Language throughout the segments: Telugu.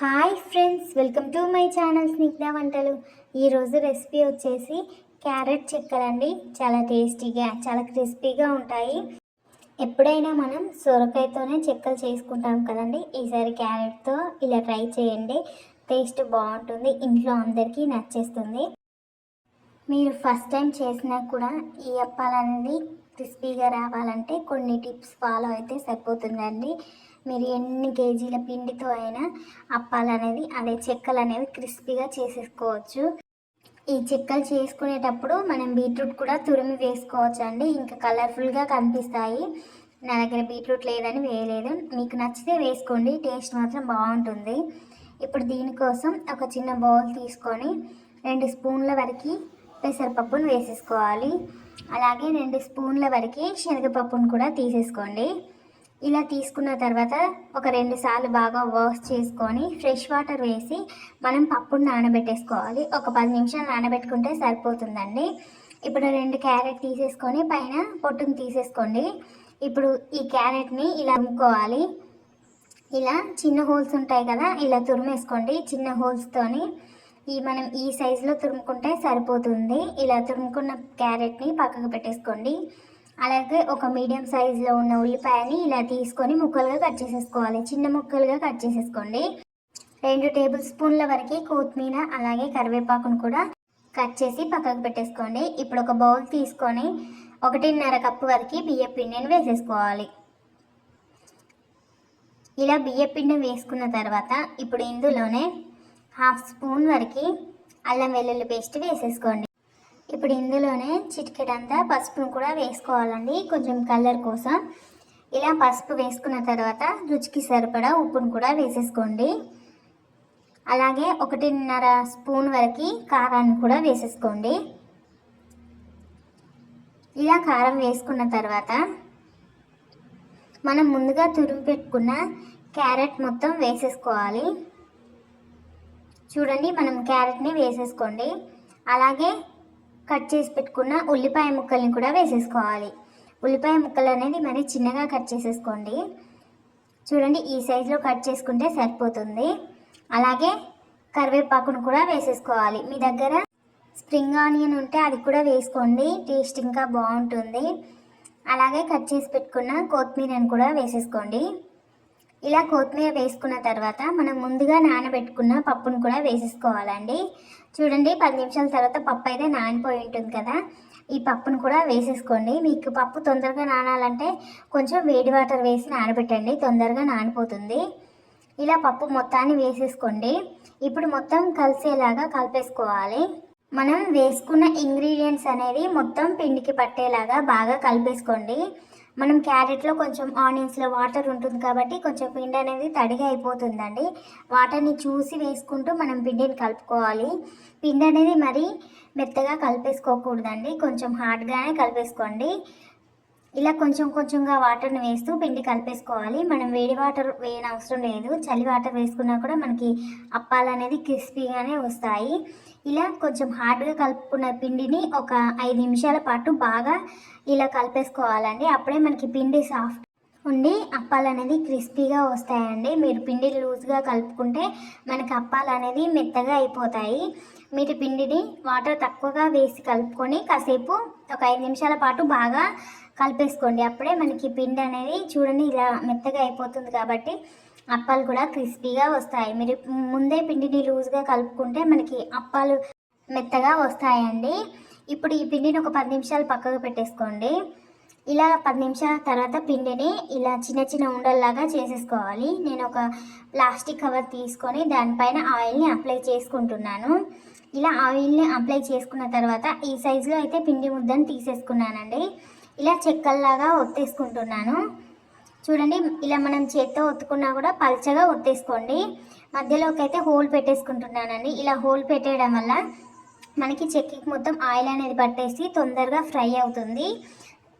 Hi friends welcome to my channel Snigdha వంటలు ఈరోజు రెసిపీ వచ్చేసి క్యారెట్ చెక్కలండి. చాలా టేస్టీగా చాలా క్రిస్పీగా ఉంటాయి. ఎప్పుడైనా మనం సొరకాయతోనే చెక్కలు చేసుకుంటాం కదండి. ఈసారి క్యారెట్తో ఇలా ట్రై చేయండి. టేస్ట్ బాగుంటుంది ఇంట్లో అందరికీ నచ్చేస్తుంది. మీరు ఫస్ట్ టైం చేసినా కూడా ఈ అప్పాలనేది క్రిస్పీగా రావాలంటే కొన్ని టిప్స్ ఫాలో అయితే సరిపోతుందండి. మీరు ఎన్ని కేజీల పిండితో అయినా అప్పాలు అనేది అదే చెక్కలు అనేవి క్రిస్పీగా చేసేసుకోవచ్చు. ఈ చెక్కలు చేసుకునేటప్పుడు మనం బీట్రూట్ కూడా తురిమి వేసుకోవచ్చు అండి ఇంకా కలర్ఫుల్గా కనిపిస్తాయి. నా దగ్గర బీట్రూట్ లేదని వేయలేదు. మీకు నచ్చితే వేసుకోండి. టేస్ట్ మాత్రం బాగుంటుంది. ఇప్పుడు దీనికోసం ఒక చిన్న బౌల్ తీసుకొని రెండు స్పూన్ల వరకు పెసరపప్పును వేసేసుకోవాలి. అలాగే రెండు స్పూన్ల వరకు శనగపప్పును కూడా తీసేసుకోండి. ఇలా తీసుకున్న తర్వాత ఒక రెండు సార్లు బాగా వాష్ చేసుకొని ఫ్రెష్ వాటర్ వేసి మనం పప్పును నానబెట్టేసుకోవాలి. ఒక పది నిమిషాలు నానబెట్టుకుంటే సరిపోతుందండి. ఇప్పుడు రెండు క్యారెట్ తీసేసుకొని పైన పొట్టును తీసేసుకోండి. ఇప్పుడు ఈ క్యారెట్ని ఇలా అమ్ముకోవాలి ఇలా చిన్న హోల్స్ ఉంటాయి కదా ఇలా తురిమేసుకోండి. చిన్న హోల్స్తోని ఈ మనం ఈ సైజులో తురుముకుంటే సరిపోతుంది. ఇలా తురుముకున్న క్యారెట్ని పక్కకు పెట్టేసుకోండి. అలాగే ఒక మీడియం సైజులో ఉన్న ఉల్లిపాయని ఇలా తీసుకొని ముక్కలుగా కట్ చేసేసుకోవాలి. చిన్న ముక్కలుగా కట్ చేసేసుకోండి. రెండు టేబుల్ స్పూన్ల వరకు కొత్తిమీర అలాగే కరివేపాకును కూడా కట్ చేసి పక్కకు పెట్టేసుకోండి. ఇప్పుడు ఒక బౌల్ తీసుకొని ఒకటిన్నర కప్పు వరకు బియ్య పిండిని వేసేసుకోవాలి. ఇలా బియ్య పిండి వేసుకున్న తర్వాత ఇప్పుడు ఇందులోనే హాఫ్ స్పూన్ వరకు అల్లం వెల్లుల్లి పేస్ట్ వేసేసుకోండి. ఇప్పుడు ఇందులోనే చిటికెడంతా పసుపును కూడా వేసుకోవాలండి. కొంచెం కలర్ కోసం. ఇలా పసుపు వేసుకున్న తర్వాత రుచికి సరిపడా ఉప్పును కూడా వేసేసుకోండి. అలాగే ఒకటిన్నర స్పూన్ వరకు కారాన్ని కూడా వేసేసుకోండి. ఇలా కారం వేసుకున్న తర్వాత మనం ముందుగా తురిమి పెట్టుకున్న క్యారెట్ మొత్తం వేసేసుకోవాలి. చూడండి మనం క్యారెట్ని వేసేసుకోండి. అలాగే కట్ చేసి పెట్టుకున్న ఉల్లిపాయ ముక్కల్ని కూడా వేసేసుకోవాలి. ఉల్లిపాయ ముక్కలు అనేది మరి చిన్నగా కట్ చేసేసుకోండి. చూడండి ఈ సైజులో కట్ చేసుకుంటే సరిపోతుంది. అలాగే కరివేపాకును కూడా వేసేసుకోవాలి. మీ దగ్గర స్ప్రింగ్ ఆనియన్ ఉంటే అది కూడా వేసుకోండి. టేస్ట్ ఇంకా బాగుంటుంది. అలాగే కట్ చేసి పెట్టుకున్న కొత్తిమీరను కూడా వేసేసుకోండి. ఇలా కొత్తిమీర వేసుకున్న తర్వాత మనం ముందుగా నానబెట్టుకున్న పప్పును కూడా వేసేసుకోవాలండి. చూడండి పది నిమిషాల తర్వాత పప్పు అయితే నానిపోయి ఉంటుంది కదా. ఈ పప్పును కూడా వేసేసుకోండి. మీకు పప్పు తొందరగా నానాలంటే కొంచెం వేడి వాటర్ వేసి నానబెట్టండి. తొందరగా నానిపోతుంది. ఇలా పప్పు మొత్తాన్ని వేసేసుకోండి. ఇప్పుడు మొత్తం కలిసేలాగా కలిపేసుకోవాలి. మనం వేసుకున్న ఇంగ్రీడియంట్స్ అనేది మొత్తం పిండికి పట్టేలాగా బాగా కలిపేసుకోండి. మనం క్యారెట్లో కొంచెం ఆనియన్స్లో వాటర్ ఉంటుంది కాబట్టి కొంచెం పిండి అనేది తడిగా అయిపోతుందండి. వాటర్ని చూసి వేసుకుంటూ మనం పిండిని కలుపుకోవాలి. పిండి అనేది మరీ మెత్తగా కలిపేసుకోకూడదండి. కొంచెం హార్డ్గానే కలిపేసుకోండి. ఇలా కొంచెం కొంచెంగా వాటర్ని వేస్తూ పిండి కలిపేసుకోవాలి. మనం వేడి వాటర్ వేయని అవసరం లేదు. చలి వాటర్ వేసుకున్నా కూడా మనకి అప్పాలు అనేది క్రిస్పీగానే వస్తాయి. ఇలా కొంచెం హార్డ్గా కలుపుకున్న పిండిని ఒక ఐదు నిమిషాల పాటు బాగా ఇలా కలిపేసుకోవాలండి. అప్పుడే మనకి పిండి సాఫ్ట్ ఉండి అప్పాలు అనేది క్రిస్పీగా వస్తాయండి. మీరు పిండి లూజ్గా కలుపుకుంటే మనకి అప్పాలు అనేది మెత్తగా అయిపోతాయి. మీరు పిండిని వాటర్ తక్కువగా వేసి కలుపుకొని కాసేపు ఒక ఐదు నిమిషాల పాటు బాగా కలిపేసుకోండి. అప్పుడే మనకి పిండి అనేది చూడండి ఇలా మెత్తగా అయిపోతుంది కాబట్టి అప్పాలు కూడా క్రిస్పీగా వస్తాయి. మీరు ముందే పిండిని లూజ్గా కలుపుకుంటే మనకి అప్పాలు మెత్తగా వస్తాయండి. ఇప్పుడు ఈ పిండిని ఒక పది నిమిషాలు పక్కకు పెట్టేసుకోండి. ఇలా పది నిమిషాల తర్వాత పిండిని ఇలా చిన్న చిన్న ఉండల్లాగా చేసేసుకోవాలి. నేను ఒక ప్లాస్టిక్ కవర్ తీసుకొని దానిపైన ఆయిల్ని అప్లై చేసుకుంటున్నాను. ఇలా ఆయిల్ని అప్లై చేసుకున్న తర్వాత ఈ సైజులో అయితే పిండి ముద్దను తీసేసుకున్నానండి. ఇలా చెక్కల్లాగా ఒత్తేసుకుంటున్నాను. చూడండి ఇలా మనం చేత్తో ఒత్తుకున్నా కూడా పల్చగా ఒత్తేసుకోండి. మధ్యలోకి అయితే హోల్ పెట్టేసుకుంటున్నానండి. ఇలా హోల్ పెట్టేయడం వల్ల మనకి చెక్కకి మొత్తం ఆయిల్ అనేది పట్టేసి తొందరగా ఫ్రై అవుతుంది.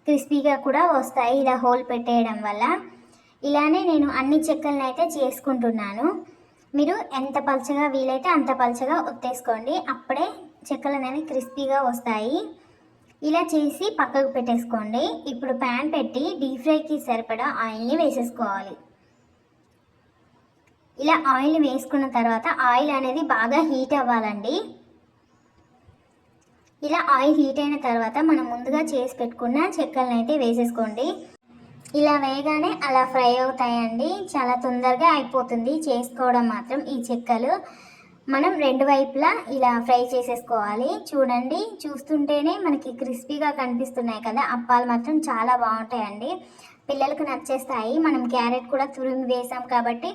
క్రిస్పీగా కూడా వస్తాయి ఇలా హోల్ పెట్టేయడం వల్ల. ఇలానే నేను అన్ని చెక్కలను అయితే చేసుకుంటున్నాను. మీరు ఎంత పలచగా వీలైతే అంత పలచగా ఒత్తేసుకోండి. అప్పుడే చెక్కలు అనేవి క్రిస్పీగా వస్తాయి. ఇలా చేసి పక్కకు పెట్టేసుకోండి. ఇప్పుడు ప్యాన్ పెట్టి డీప్ ఫ్రైకి సరిపడా ఆయిల్ని వేసేసుకోవాలి. ఇలా ఆయిల్ వేసుకున్న తర్వాత ఆయిల్ అనేది బాగా హీట్ అవ్వాలండి. ఇలా ఆయిల్ హీట్ అయిన తర్వాత మనం ముందుగా చేసి పెట్టుకున్న చెక్కలను అయితే వేసేసుకోండి. ఇలా వేయగానే అలా ఫ్రై అవుతాయండి. చాలా తొందరగా అయిపోతుంది. చేసుకోవడం మాత్రం ఈ చెక్కలు. మనం రెండు వైపులా ఇలా ఫ్రై చేసేసుకోవాలి. చూడండి చూస్తుంటేనే మనకి క్రిస్పీగా కనిపిస్తున్నాయి కదా. అప్పాలు మాత్రం చాలా బాగుంటాయండి. పిల్లలకు నచ్చేస్తాయి. మనం క్యారెట్ కూడా తురిమి వేసాం కాబట్టి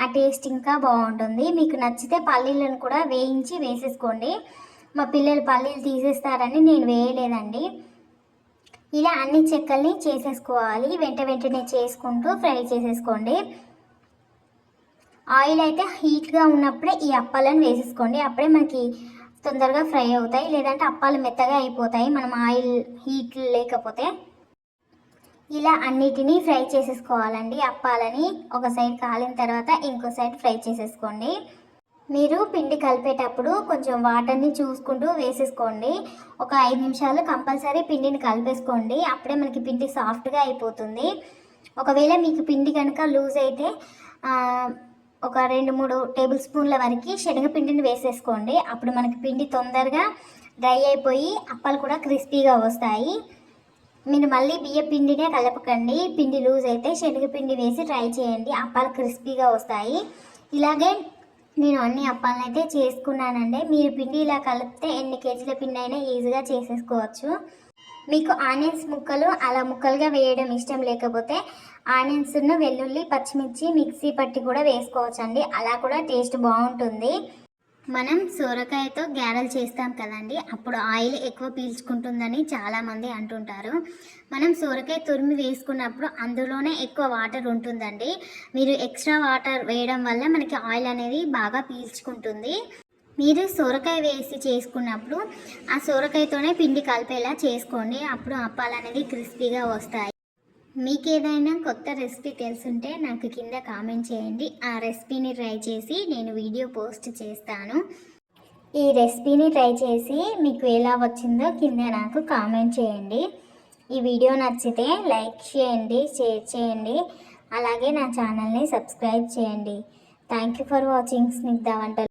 ఆ టేస్ట్ ఇంకా బాగుంటుంది. మీకు నచ్చితే పల్లీలను కూడా వేయించి వేసేసుకోండి. మా పిల్లలు పల్లీలు తీసేస్తారని నేను వేయలేదండి. ఇలా అన్ని చెక్కల్ని చేసేసుకోవాలి. వెంట వెంటనే చేసుకుంటూ ఫ్రై చేసేసుకోండి. ఆయిల్ అయితే హీట్గా ఉన్నప్పుడే ఈ అప్పాలను వేసేసుకోండి. అప్పుడే మనకి తొందరగా ఫ్రై అవుతాయి. లేదంటే అప్పాలు మెత్తగా అయిపోతాయి. మనం ఆయిల్ హీట్ లేకపోతే ఇలా అన్నిటినీ ఫ్రై చేసేసుకోవాలండి. అప్పాలని ఒక సైడ్ కాలిన తర్వాత ఇంకో సైడ్ ఫ్రై చేసేసుకోండి. మీరు పిండి కలిపేటప్పుడు కొంచెం వాటర్ని చూసుకుంటూ వేసేసుకోండి. ఒక ఐదు నిమిషాలు కంపల్సరీ పిండిని కలిపేసుకోండి. అప్పుడే మనకి పిండి సాఫ్ట్గా అయిపోతుంది. ఒకవేళ మీకు పిండి కనుక లూజ్ అయితే ఒక రెండు మూడు టేబుల్ స్పూన్ల వరకు శనగపిండిని వేసేసుకోండి. అప్పుడు మనకి పిండి తొందరగా డ్రై అయిపోయి అప్పాలు కూడా క్రిస్పీగా వస్తాయి. మీరు మళ్ళీ బియ్య పిండినే కలపకండి. పిండి లూజ్ అయితే శనగపిండి వేసి ట్రై చేయండి. అప్పాలు క్రిస్పీగా వస్తాయి. ఇలాగే నేను అన్ని అప్పాలను అయితే చేసుకున్నానండి. మీరు పిండి ఇలా కలిపితే ఎన్ని కేజీల పిండి అయినా ఈజీగా చేసేసుకోవచ్చు. మీకు ఆనియన్స్ ముక్కలు అలా ముక్కలుగా వేయడం ఇష్టం లేకపోతే ఆనియన్స్ను వెల్లుల్లి పచ్చిమిర్చి మిక్సీ పట్టి కూడా వేసుకోవచ్చండి. అలా కూడా టేస్ట్ బాగుంటుంది. మనం సొరకాయతో గ్యారలు చేస్తాం కదండి. అప్పుడు ఆయిల్ ఎక్కువ పీల్చుకుంటుందని చాలామంది అంటుంటారు. మనం సొరకాయ తురిమి వేసుకున్నప్పుడు అందులోనే ఎక్కువ వాటర్ ఉంటుందండి. మీరు ఎక్స్ట్రా వాటర్ వేయడం వల్ల మనకి ఆయిల్ అనేది బాగా పీల్చుకుంటుంది. మీరు సొరకాయ వేసి చేసుకున్నప్పుడు ఆ సొరకాయతోనే పిండి కలిపేలా చేసుకోండి. అప్పుడు అప్పాలు అనేది క్రిస్పీగా వస్తాయి. మీకు ఏదైనా కొత్త రెసిపీ తెలుసుంటే నాకు కింద కామెంట్ చేయండి. ఆ రెసిపీని ట్రై చేసి నేను వీడియో పోస్ట్ చేస్తాను. ఈ రెసిపీని ట్రై చేసి మీకు ఎలా వచ్చిందో కింద నాకు కామెంట్ చేయండి. ఈ వీడియో నచ్చితే లైక్ చేయండి షేర్ చేయండి. అలాగే నా ఛానల్ని సబ్స్క్రైబ్ చేయండి. Thank you for watching Snigdha Vantalu.